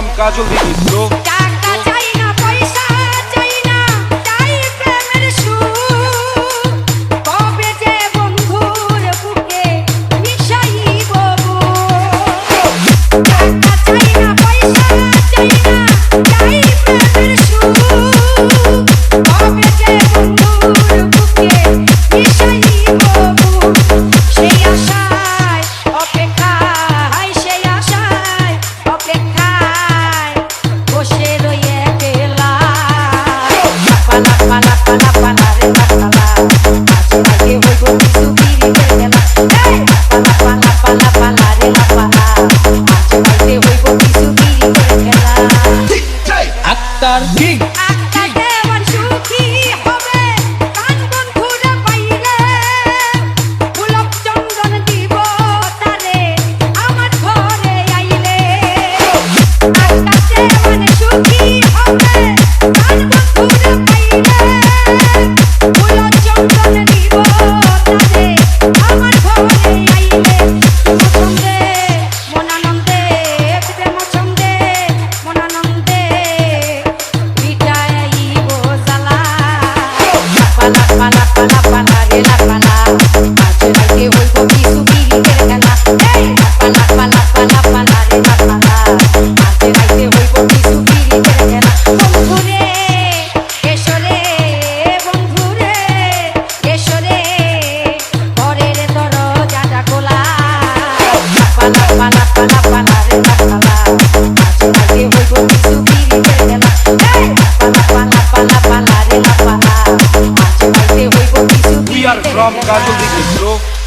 nome caso ligue, sou Start, Geek. from casualty to